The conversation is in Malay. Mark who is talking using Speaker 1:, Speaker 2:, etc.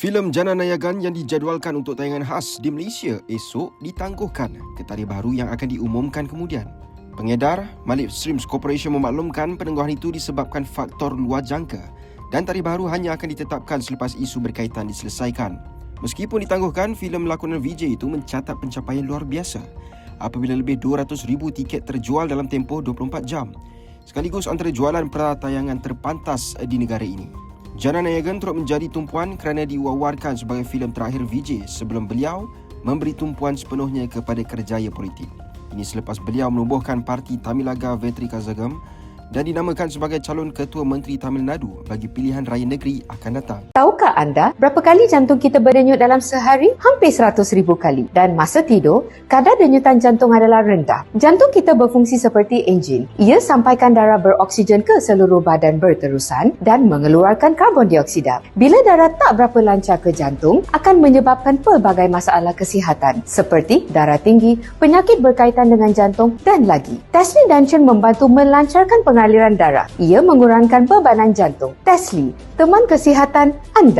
Speaker 1: Filem Jana Nayagan yang dijadualkan untuk tayangan khas di Malaysia esok ditangguhkan ke tarikh baru yang akan diumumkan kemudian. Pengedar Malik Streams Corporation memaklumkan penangguhan itu disebabkan faktor luar jangka dan tarikh baru hanya akan ditetapkan selepas isu berkaitan diselesaikan. Meskipun ditangguhkan, filem lakonan VJ itu mencatat pencapaian luar biasa apabila lebih 200,000 tiket terjual dalam tempoh 24 jam sekaligus antara jualan pratayangan terpantas di negara ini. Jana Nayagan turut menjadi tumpuan kerana diwawarkan sebagai filem terakhir VJ sebelum beliau memberi tumpuan sepenuhnya kepada kerjaya politik. Ini selepas beliau menubuhkan parti Tamilaga Vetri Kazagam dan dinamakan sebagai calon Ketua Menteri Tamil Nadu bagi pilihan raya negeri akan datang.
Speaker 2: Tahukah anda berapa kali jantung kita berdenyut dalam sehari? Hampir 100 ribu kali. Dan masa tidur, kadar denyutan jantung adalah rendah. Jantung kita berfungsi seperti enjin. Ia sampaikan darah beroksigen ke seluruh badan berterusan dan mengeluarkan karbon dioksida. Bila darah tak berapa lancar ke jantung, akan menyebabkan pelbagai masalah kesihatan seperti darah tinggi, penyakit berkaitan dengan jantung dan lagi. Tesli Dungeon membantu melancarkan pengaliran darah. Ia mengurangkan bebanan jantung. Tesli, teman kesihatan anda.